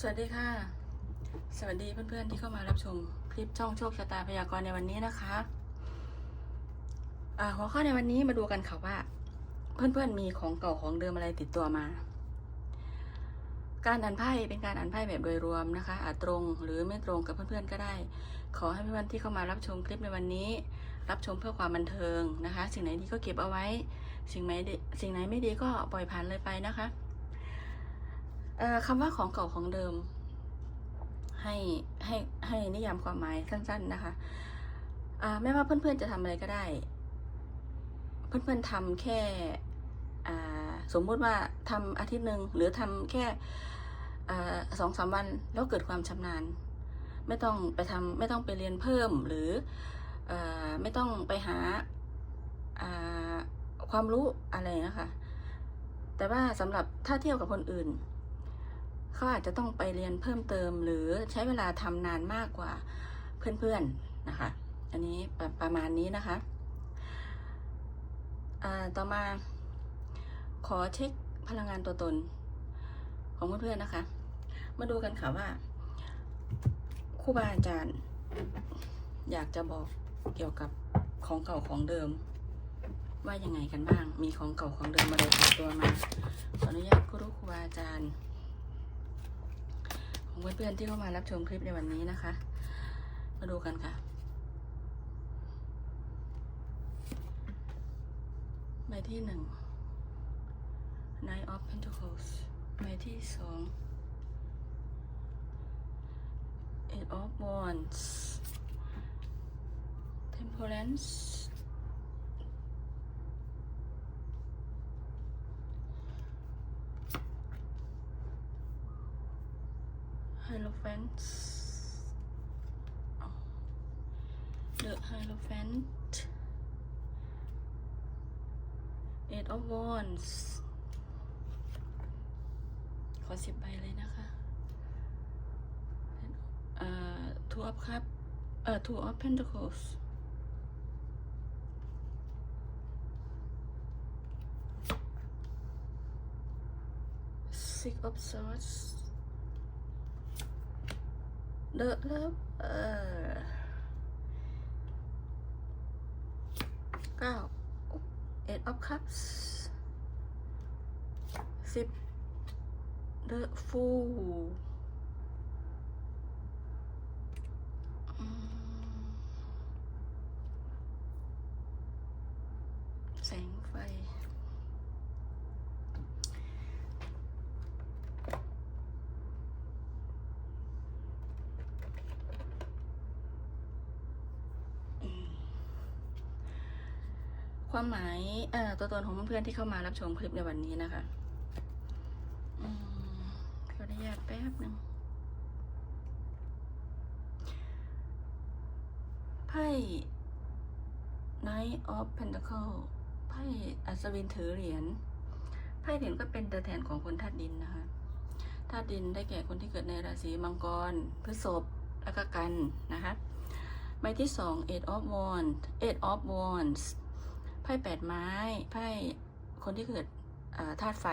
สวัสดีค่ะ สวัสดีเพื่อนๆที่เข้ามารับชมคลิปช่องโชคชะตาพยากรณ์ในวันนี้นะคะหัวข้อในวันนี้มาดูกันค่ะว่า เพื่อนๆมีของเก่าของเดิมอะไรติดตัวมา การอ่านไพ่เป็นการอ่านไพ่แบบโดยรวมนะคะ อาจตรงหรือไม่ตรงกับเพื่อนๆก็ได้ ขอให้เพื่อนๆที่เข้ามารับชมคลิปในวันนี้ รับชมเพื่อความบันเทิงนะคะ สิ่งไหนดีก็เก็บเอาไว้ สิ่งไหนสิ่งไหนไม่ดีก็ปล่อยผ่านเลยไปนะคะ คำว่าของเก่าของเดิม ให้ให้ให้นิยามความหมายสั้น ๆนะคะไม่ว่าเพื่อนๆจะทำอะไรก็ได้ เพื่อนๆทำแค่สมมุติว่าทำอาทิตย์หนึ่งหรือทำแค่สองสามวันแล้วเกิดความชำนาญ ไม่ต้องไปทำไม่ต้องไปเรียนเพิ่มหรืออไม่ต้องไปหาอ่าความรู้อะไรนะคะ แต่ว่าสำหรับถ้าเทียบกับคนอื่น เขาอาจจะต้องไปเรียนเพิ่มเติม หรือใช้เวลาทำนานมากกว่าเพื่อนๆนะคะ อันนี้ประประมาณนี้นะคะต่อมาขอเช็คพลังงานตัวตนของเพื่อนๆนะคะ มาดูกันค่ะว่าครูบาอาจารย์ อยากจะบอกเกี่ยวกับของเก่าของเดิม ว่ายังไงกันบ้าง มีของเก่าของเดิมอะไรติดตัวมาขออนุญาตครูครูบาอาจารย์ ของเพื่อนๆที่เข้ามารับชมคลิปในวันนี้นะคะ มาดูกันค่ะ ใบที่หนึ่ง Nine of Pentacles ใบที่สอง Eight of Wands Temperance Hierophants. The Hierophant Eight of Wands ขอสิบใบเลยนะคะเอ่อ Two of Cup เอ่อ Two of Pentacles Six of Swords เลอะเลอะเอเก้าเอ็ดออฟคัพสิบเลอะฟูมแสงไฟ ความหมายเอ่อตัวตนของเพื่อนๆที่เข้ามารับชมคลิปในวันนี้นะคะอขออนุญาตแป๊บหนึ่งไพ่ Knight of Pentacle ไพ่อัศวินถือเหรียญไพ่เหรียญก็เป็นตัวแทนของคนธาตุดินนะคะธาตุดินได้แก่คนที่เกิดในราศีมังกร พฤษภและก็กันนะคะใบที่สอง Eight of Wands Eight of Wands ไพ่แปดไม้ไพ่คนที่เกิดธาตุไฟ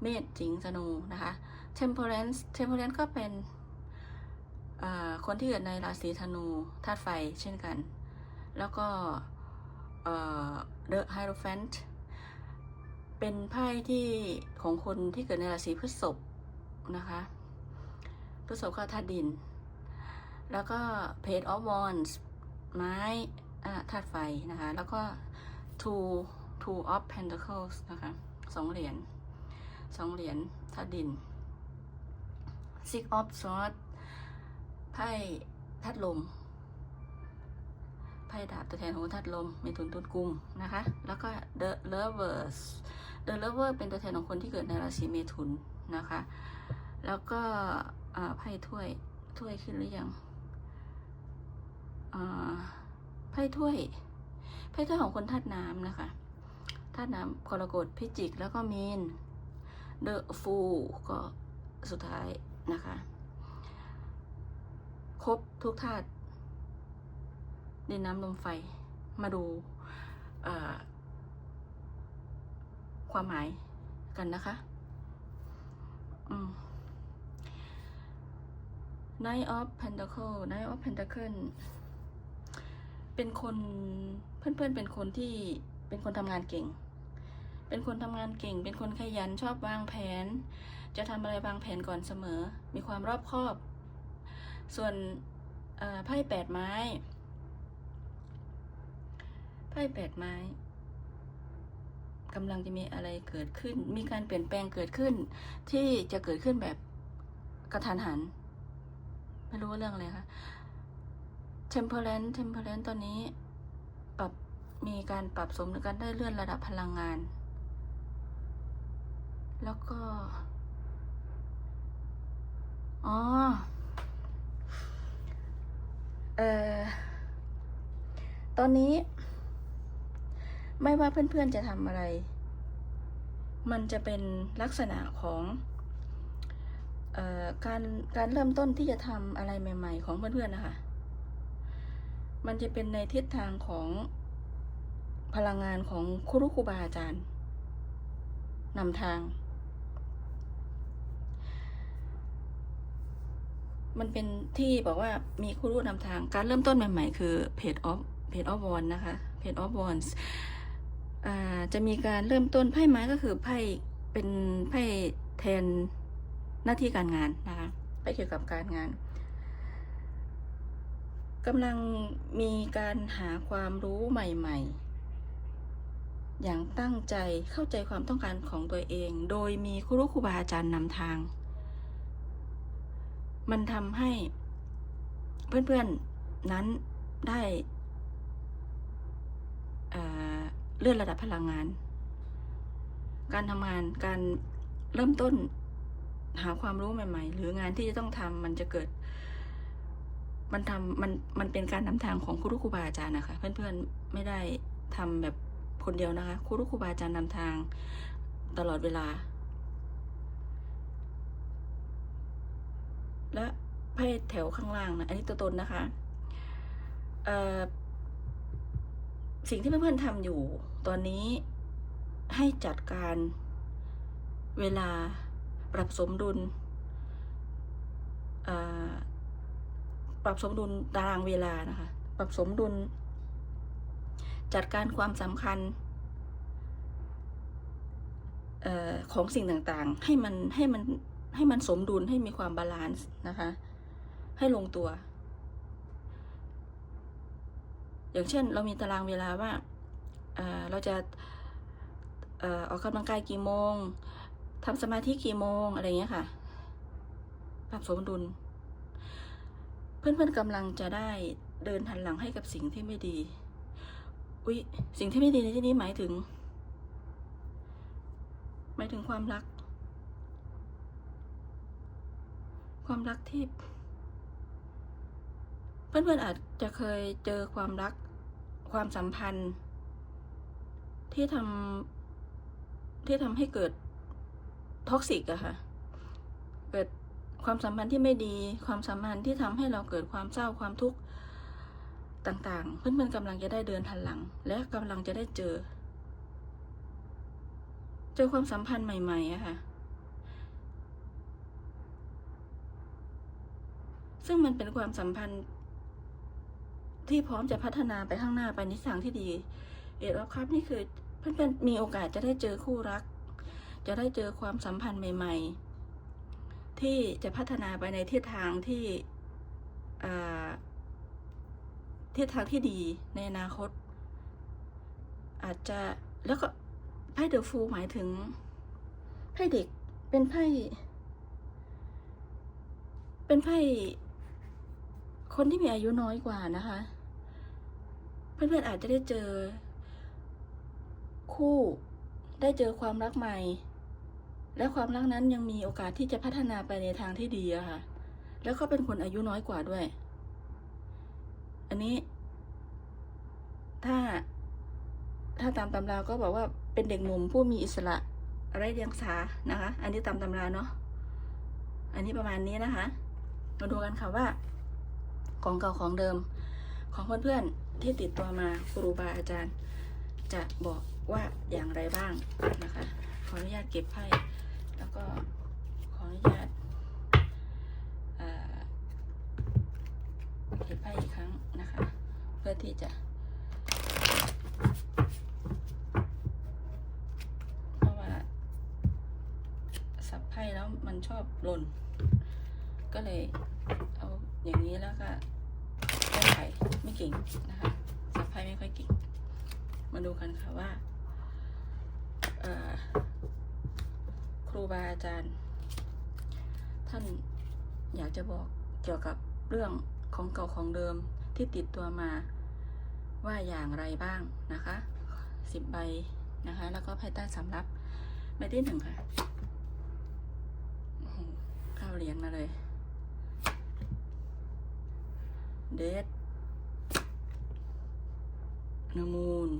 เมษสิงห์ธนูนะคะ Temperance Temperance ก็เป็นคนที่เกิดในราศีธนูธาตุไฟเช่นกัน แล้วก็ The Hierophant เป็นไพ่ที่ของคนที่เกิดในราศีพฤษภนะคะพฤษภก็ธาตุดิน แล้วก็ Page of Wands ไม้ธาตุไฟนะคะ แล้วก็ two two of pentacles นะคะสองเหรียญสองเหรียญธาตุดิน six of swords ไพ่ธาตุลมไพ่ดาบตัวแทนของธาตุลมเมถุนตุลกุมนะคะ แล้วก็ the lovers the lover เป็นตัวแทนของคนที่เกิดในราศีเมถุนนะคะ แล้วก็ไพ่ถ้วยถ้วยขึ้นหรือยังไพ่ถ้วย ไพ่ถ้วยของคนธาตุน้ำนะคะธาตุน้ำกรกฎพิจิกแล้วก็มีนเดอะฟูก็สุดท้ายนะคะ ครบทุกธาตุดินน้ำลมไฟมาดูความหมายกันนะคะอืม Knight of Pentacle Knight of Pentacle เป็นคนเพื่อนๆเป็นคนที่เป็นคนทำงานเก่ง เป็นคนทำงานเก่ง เป็นคนขยันชอบวางแผน จะทำอะไรวางแผนก่อนเสมอ มีความรอบคอบ ส่วนไพ่แปดไม้ไพ่แปดไม้กำลังจะมีอะไรเกิดขึ้น มีการเปลี่ยนแปลงเกิดขึ้น ที่จะเกิดขึ้นแบบกระทันหัน ไม่รู้ว่าเรื่องอะไรคะ temperance temperance ตอนนี้ ปรับมีการปรับสมหรือการได้เลื่อนระดับพลังงาน แล้วก็ อ๋อ เอ่อ ตอนนี้ ไม่ว่าเพื่อนๆจะทำอะไร มันจะเป็นลักษณะของเอ่อการการเริ่มต้นที่จะทำอะไรใหม่ ๆ ของเพื่อนๆนะคะ มันจะเป็นในทิศทางของพลังงานของครูรุครูบาอาจารย์นำทาง มันเป็นที่บอกว่ามีครูรุนำทาง การเริ่มต้นใหม่ ๆ คือเพจออฟเพจออฟวอนนะคะเพจออฟวอนจะมีการเริ่มต้นไพ่ไม้ก็คือไพ่เป็นไพ่แทนหน้าที่การงานนะคะไพ่เกี่ยวกับการงาน กำลังมีการหาความรู้ใหม่ ๆ อย่างตั้งใจเข้าใจความต้องการของตัวเอง โดยมีครูครูบาอาจารย์นำทาง มันทำให้เพื่อนๆนั้นได้เเลื่อนระดับพลังงาน การทำงานการเริ่มต้นหาความรู้ใหม่ ๆ หรืองานที่จะต้องทำมันจะเกิด มันทำมันมันเป็นการนำทางของครูครูบาอาจารย์นะคะ เพื่อนๆไม่ได้ทำแบบคนเดียวนะคะครูครูบาอาจารย์นำทางตลอดเวลา และไพ่แถวข้างล่างนะอันนี้ตัวตนนะคะสิ่งที่เพื่อนๆทำอยู่ ตอนนี้ให้จัดการเวลาปรับสมดุล ปรับสมดุลตารางเวลานะคะ ปรับสมดุล จัดการความสำคัญออของสิ่งต่างๆ ให้มันให้มันให้มันสมดุลให้มีความบาลานซ์นะคะ ให้ลงตัว อย่างเช่นเรามีตารางเวลาว่าเเราจะอออกกำลังกายกี่โมงทำสมาธิกี่โมงอะไรเงี้ยค่ะ ปรับสมดุล เพื่อนๆกำลังจะได้เดินหันหลังให้กับสิ่งที่ไม่ดี อุ๊ย สิ่งที่ไม่ดีในที่นี้หมายถึง หมายถึงความรัก ความรักที่ เพื่อนๆอาจจะเคยเจอความรัก ความสัมพันธ์ ที่ทำที่ทำให้เกิดท็อกซิกอะค่ะ เกิด ความสัมพันธ์ที่ไม่ดี ความสัมพันธ์ที่ทำให้เราเกิดความเศร้าความทุกข์ต่างๆ เพื่อนๆกำลังจะได้เดินทันหลัง และกำลังจะได้เจอ เจอความสัมพันธ์ใหม่ๆอะค่ะ ซึ่งมันเป็นความสัมพันธ์ที่พร้อมจะพัฒนาไปข้างหน้าไปในทางที่ดี เอ็ดออฟครับนี่คือเพื่อนๆมีโอกาสจะได้เจอคู่รัก จะได้เจอความสัมพันธ์ใหม่ ๆ ที่จะพัฒนาไปในทิศทางที่ทิศทางที่ดีในอนาคต อาจจะแล้วก็ไพ่เดอะฟูหมายถึงไพ่เด็กเป็นไพ่เป็นไพ่คนที่มีอายุน้อยกว่านะคะ เพื่อนๆอาจจะได้เจอคู่ได้เจอความรักใหม่ และความรักนั้นยังมีโอกาสที่จะพัฒนาไปในทางที่ดีอะค่ะ แล้วก็เป็นคนอายุน้อยกว่าด้วย อันนี้ ถ้า ถ้าตามตำราก็บอกว่าเป็นเด็กหนุ่มผู้มีอิสระไร้เดียงสานะคะ อันนี้ตามตำราเนาะ อันนี้ประมาณนี้นะคะ มาดูกันค่ะว่า ของเก่าของเดิม ของเพื่อนๆที่ติดตัวมาครูบาอาจารย์ จะบอกว่าอย่างไรบ้างนะคะขออนุญาตเก็บไพ่ แล้วก็ขออนุญาตเห็บไพ่อีกครั้งนะคะ เพื่อที่จะเพราะว่าสับไพ่แล้วมันชอบหล่น ก็เลยเอาอย่างนี้แล้วก็แก้ไขไม่เก่งนะคะ สับไพ่ไม่ค่อยเก่ง มาดูกันค่ะว่า เอ่อ ครูบาอาจารย์ ท่านอยากจะบอกเกี่ยวกับเรื่องของเก่าของเดิมที่ติดตัวมาว่าอย่างไรบ้างนะคะสิบใบนะคะ แล้วก็ไพ่ใต้สำรับใบที่หนึ่งค่ะโอ้โหเก้าเหรียญมาเลย เดท the moon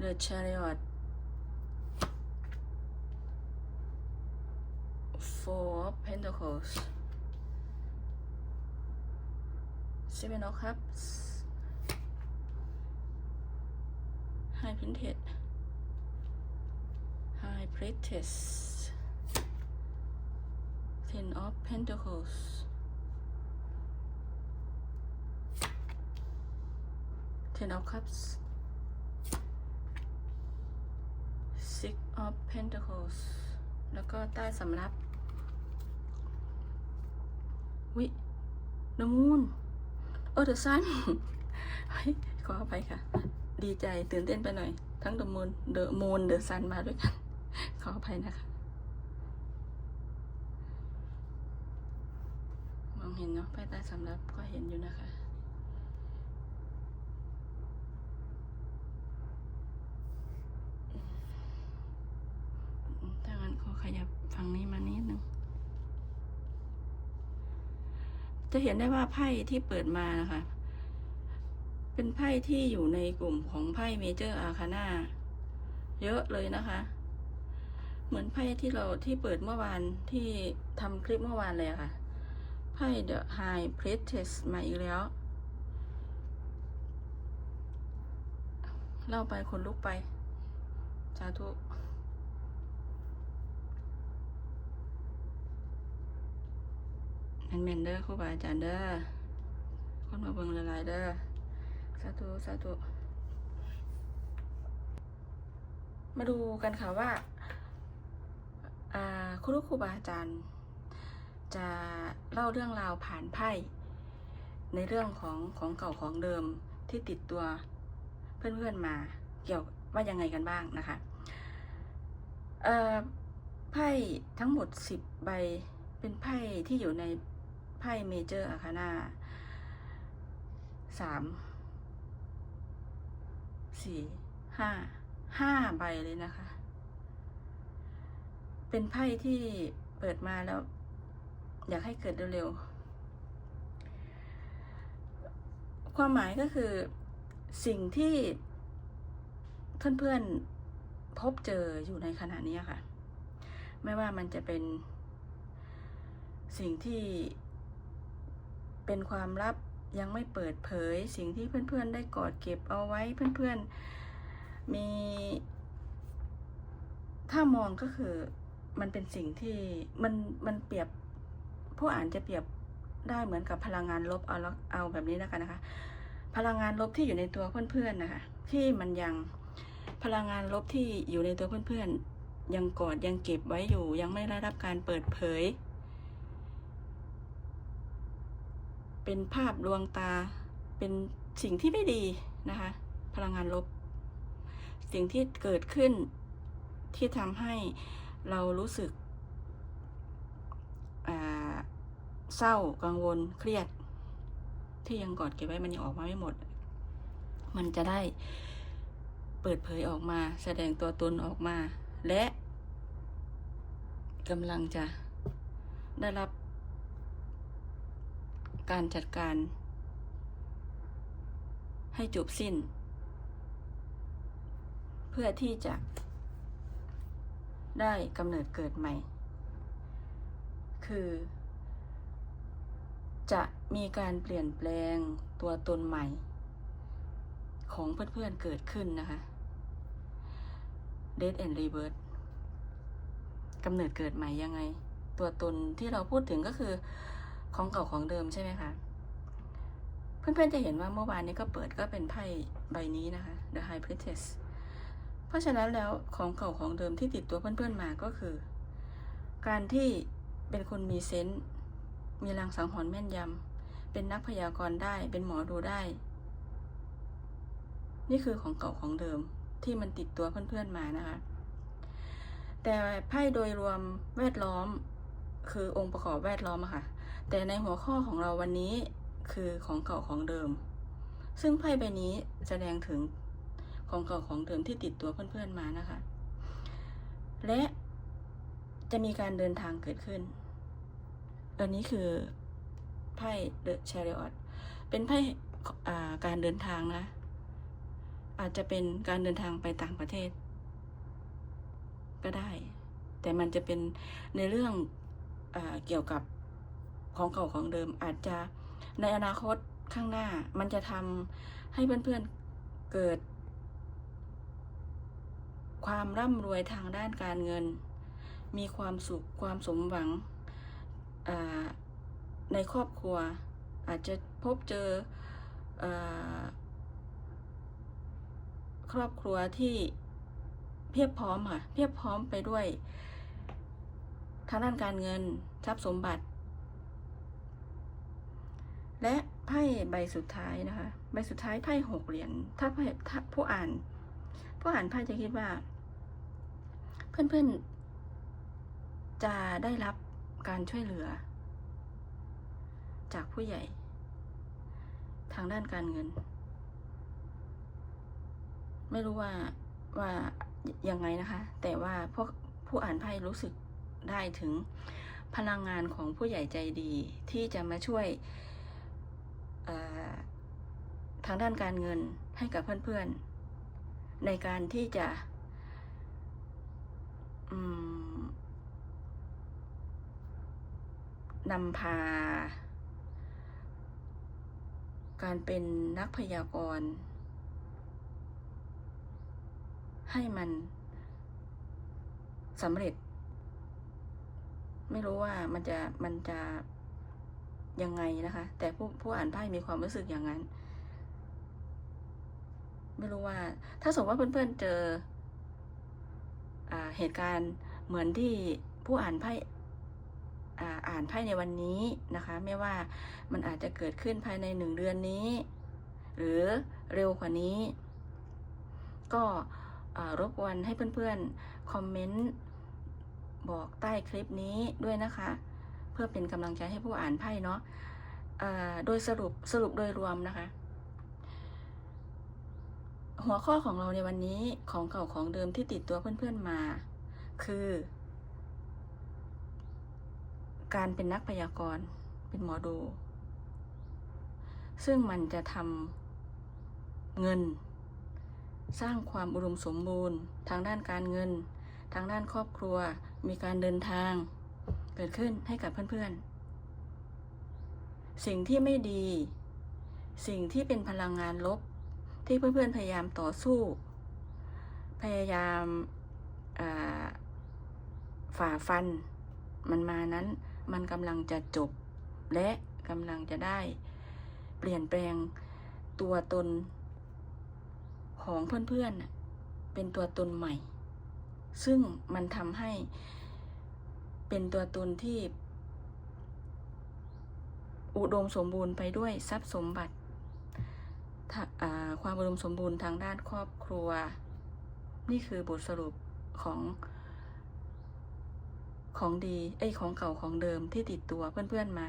the chariot four of pentacles seven of cups high printed high priestess ten of pentacles ten of cups six of pentacles แล้วก็ใต้สำรับ วิ the moon เออ the sun เฮ้ยขออภัยค่ะ ดีใจตื่นเต้นไปหน่อย ทั้ง the moon the moon the sun มาด้วยกัน ขออภัยนะคะ มองเห็นเนาะไปใต้สำรับก็เห็นอยู่นะคะถ้างั้นขอขยับฝั่งนี้มานิดนึง จะเห็นได้ว่าไพ่ที่เปิดมานะคะ เป็นไพ่ที่อยู่ในกลุ่มของไพ่เมเจอร์อาคาน่าเยอะเลยนะคะ เหมือนไพ่ที่เราที่เปิดเมื่อวานที่ทำคลิปเมื่อวานเลยค่ะ ไพ่ The High Priestess มาอีกแล้ว เล่าไปคนลุกไป สาธุ แม่นแม่นเด้อครูบาอาจารย์เด้อคนมาเบิ่งหลายเด้อสาธุสาธุมาดูกันค่ะว่าอ่าครูครูบาอาจารย์ จะเล่าเรื่องราวผ่านไพ่ในเรื่องของของเก่าของเดิมที่ติดตัวเพื่อนๆมาเกี่ยวว่ายังไงกันบ้างนะคะไพ่ทั้งหมดสิบใบเป็นไพ่ที่อยู่ใน ไพ่เมเจอร์อาคาน่าสามสี่ห้าห้าใบเลยนะคะ เป็นไพ่ที่เปิดมาแล้ว อยากให้เกิดเร็วๆ ความหมายก็คือสิ่งที่เพื่อนๆพบเจออยู่ในขณะนี้ค่ะ ไม่ว่ามันจะเป็นสิ่งที่ เป็นความลับยังไม่เปิดเผย สิ่งที่เพื่อนๆได้กอดเก็บเอาไว้เพื่อนๆมี ถ้ามองก็คือมันเป็นสิ่งที่มันมันเปรียบผู้อ่านจะเปรียบได้เหมือนกับพลังงานลบเอาละเอาแบบนี้แล้วกันนะคะ พลังงานลบที่อยู่ในตัวเพื่อนๆนะคะ ที่มันยังพลังงานลบที่อยู่ในตัวเพื่อนๆยังกอดยังเก็บไว้อยู่ยังไม่ได้รับการเปิดเผย เป็นภาพลวงตา เป็นสิ่งที่ไม่ดีนะคะ พลังงานลบ สิ่งที่เกิดขึ้นที่ทำให้เรารู้สึกเศร้ากังวลเครียด ที่ยังกอดเก็บไว้มันยังออกมาไม่หมด มันจะได้เปิดเผยออกมา แสดงตัวตนออกมา และกำลังจะได้รับ การจัดการ ให้จบสิ้น เพื่อที่จะ ได้กำเนิดเกิดใหม่ คือ จะมีการเปลี่ยนแปลงตัวตนใหม่ ของเพื่อนๆเกิดขึ้นนะคะ Death and Rebirth กำเนิดเกิดใหม่ยังไง ตัวตนที่เราพูดถึงก็คือ ของเก่าของเดิมใช่ไหมคะ เพื่อนๆจะเห็นว่าเมื่อวานนี้ก็เปิดก็เป็นไพ่ใบนี้นะคะ The High Priestess เพราะฉะนั้นแล้วของเก่าของเดิมที่ติดตัวเพื่อนๆมาก็คือ การที่เป็นคนมีเซนส์มีลางสังหรณ์แม่นยำเป็นนักพยากรณ์ได้เป็นหมอดูได้ นี่คือของเก่าของเดิมที่มันติดตัวเพื่อนๆมานะคะ แต่ไพ่โดยรวมแวดล้อมคือองค์ประกอบแวดล้อมอะค่ะ แต่ในหัวข้อของเราวันนี้คือของเก่าของเดิม ซึ่งไพ่ใบนี้แสดงถึงของเก่าของเดิมที่ติดตัวเพื่อนๆมานะคะ และจะมีการเดินทางเกิดขึ้น อันนี้คือไพ่ The Chariot เป็นไพ่การเดินทางนะ อาจจะเป็นการเดินทางไปต่างประเทศ ก็ได้ แต่มันจะเป็นในเรื่องอเกี่ยวกับ ของเก่าของเดิม อาจจะในอนาคตข้างหน้ามันจะทำให้เพื่อนๆเกิด ความร่ำรวยทางด้านการเงิน มีความสุขความสมหวังในครอบครัว อาจจะพบเจออครอบครัวที่เพียบพร้อมค่ะเพียบพร้อมไปด้วยทางด้านการเงินทรัพย์สมบัติ และไพ่ใบสุดท้ายนะคะ ใบสุดท้ายไพ่หกเหรียญถ้าถ้าผู้อ่าน ผู้อ่านไพ่จะคิดว่า เพื่อนๆ จะได้รับการช่วยเหลือ จากผู้ใหญ่ ทางด้านการเงิน ไม่รู้ว่าว่ายังไงนะคะ แต่ว่าพวกผู้อ่านไพ่รู้สึกได้ถึงพลังงานของผู้ใหญ่ใจดีที่จะมาช่วย ทางด้านการเงินให้กับเพื่อนๆ ในการที่จะนำพา การเป็นนักพยากรณ์ให้มันสำเร็จ ไม่รู้ว่ามันจะมันจะ ยังไงนะคะ แต่ผู้ผู้อ่านไพ่มีความรู้สึกอย่างนั้น ไม่รู้ว่า ถ้าสมมติว่าเพื่อนๆเจออเหตุการณ์เหมือนที่ผู้อ่านไพ่อ่านไพ่ในวันนี้นะคะ ไม่ว่ามันอาจจะเกิดขึ้นภายในหนึ่งเดือนนี้ หรือเร็วกว่านี้ ก็รบกวนให้เพื่อนๆ คอมเมนต์ บอกใต้คลิปนี้ด้วยนะคะ เพื่อเป็นกำลังใจให้ผู้อ่านไพ่เนาะโดยสรุปสรุปโดยรวมนะคะ หัวข้อของเราในวันนี้ของเก่าของเดิมที่ติดตัวเพื่อนๆมา คือ การเป็นนักพยากรณ์เป็นหมอดู ซึ่งมันจะทำเงิน สร้างความอุดมสมบูรณ์ ทางด้านการเงิน ทางด้านครอบครัว มีการเดินทาง เกิดขึ้นให้กับเพื่อนๆ สิ่งที่ไม่ดี สิ่งที่เป็นพลังงานลบ ที่เพื่อนๆพยายามต่อสู้ พยายามฝ่าฟัน มันมานั้นมันกำลังจะจบ และกำลังจะได้ เปลี่ยนแปลงตัวตนของเพื่อนๆเป็นตัวตนใหม่ ซึ่งมันทำให้ เป็นตัวตนที่ อุดมสมบูรณ์ไปด้วยทรัพย์สมบัติ ความอุดมสมบูรณ์ทางด้านครอบครัว นี่คือบทสรุปของของดีเอ้ของเก่าของเดิมที่ติดตัวเพื่อนๆมา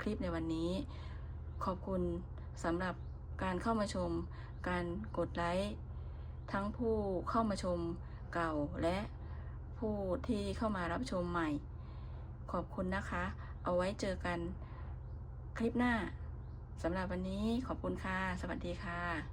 คลิปในวันนี้ ขอบคุณสำหรับการเข้ามาชม การกดไลค์ทั้งผู้เข้ามาชมเก่าและ ผู้ที่เข้ามารับชมใหม่ ขอบคุณนะคะ เอาไว้เจอกันคลิปหน้าสำหรับวันนี้ขอบคุณค่ะ สวัสดีค่ะ